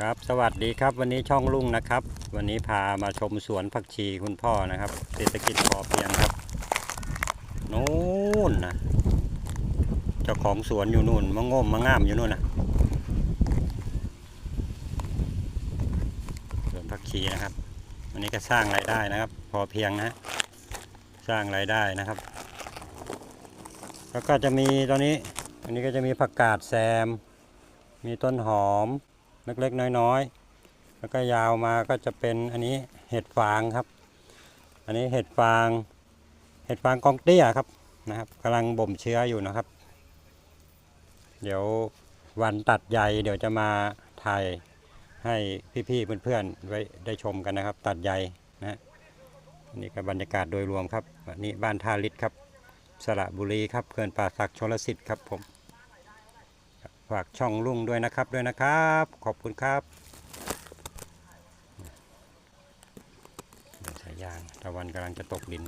ครับสวัสดีครับวันนี้ช่องลุงนะครับ วันนี้พามาชมสวนผักชีคุณพ่อนะครับ เศรษฐกิจพอเพียงครับนู่นนะเจ้าของสวนอยู่นู่นมะง่มมะง่ามอยู่นู่นนะสวนผักชีนะครับ วันนี้ก็สร้างรายได้นะครับ พอเพียงนะสร้างรายได้นะครับ แล้วก็จะมีตอนนี้อันนี้ก็จะมีผักกาดแซม มีต้นหอม เล็กๆน้อยๆ แล้วก็ยาวมาก็จะเป็นอันนี้เห็ดฟางครับ อันนี้เห็ดฟาง เห็ดฟางกองเตี้ยครับนะครับกำลังบ่มเชื้ออยู่นะครับ เดี๋ยววันตัดใยเดี๋ยวจะมาถ่ายให้พี่ๆเพื่อนๆไว้ได้ชมกันนะครับ ตัดใยนะนี่ก็บรรยากาศโดยรวมครับอันนี้บ้านท่าลิศครับสระบุรีครับเขื่อนป่าศักชลสิทธิ์ครับผม ฝากช่องลุงด้วยนะครับด้วยนะครับ ขอบคุณครับสายยางตะวันกำลังจะตกดิน